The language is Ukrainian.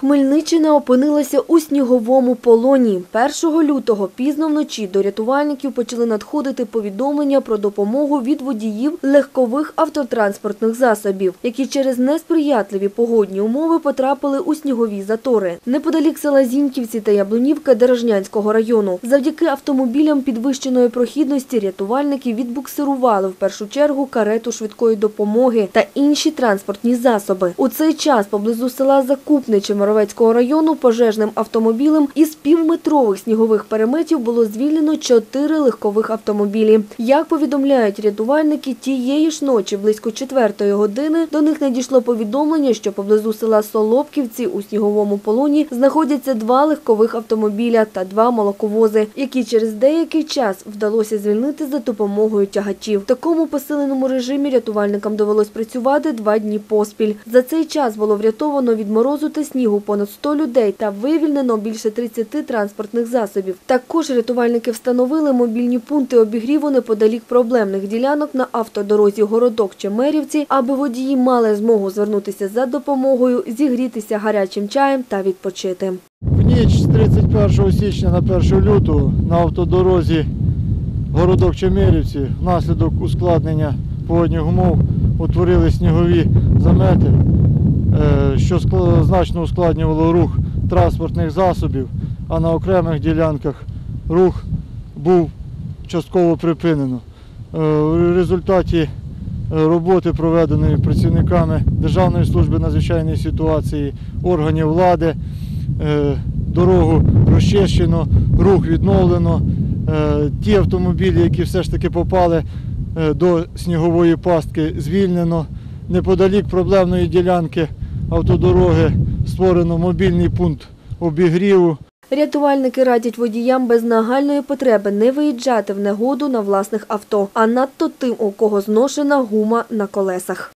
Хмельниччина опинилася у сніговому полоні. 1 лютого пізно вночі до рятувальників почали надходити повідомлення про допомогу від водіїв легкових автотранспортних засобів, які через несприятливі погодні умови потрапили у снігові затори. Неподалік села Зіньківці та Яблунівка Дорожнянського району. Завдяки автомобілям підвищеної прохідності рятувальники відбуксирували в першу чергу карету швидкої допомоги та інші транспортні засоби. У цей час поблизу села Закупниче Моровецького району пожежним автомобілем із півметрових снігових переметів було звільнено чотири легкових автомобілі. Як повідомляють рятувальники, тієї ж ночі близько четвертої години до них надійшло повідомлення, що поблизу села Солопківці у сніговому полоні знаходяться два легкових автомобіля та два молоковози, які через деякий час вдалося звільнити за допомогою тягачів. В такому посиленому режимі рятувальникам довелось працювати два дні поспіль. За цей час було врятовано від морозу та снігу понад 100 людей та вивільнено більше 30 транспортних засобів. Також рятувальники встановили мобільні пункти обігріву неподалік проблемних ділянок на автодорозі Городок Чемерівці, аби водії мали змогу звернутися за допомогою, зігрітися гарячим чаєм та відпочити. В ніч з 31 січня на 1 лютого на автодорозі городок Чемерівці внаслідок ускладнення погодних умов утворили снігові замети, що значно ускладнювало рух транспортних засобів, а на окремих ділянках рух був частково припинено. Е, В результаті е, роботи, проведеної працівниками Державної служби надзвичайної ситуації, органів влади, е, дорогу розчищено, рух відновлено. Е, Ті автомобілі, які все ж таки попали е, до снігової пастки, звільнено. Неподалік проблемної ділянки автодороги створено мобільний пункт обігріву. Рятувальники радять водіям без нагальної потреби не виїжджати в негоду на власних авто, а надто тим, у кого зношена гума на колесах.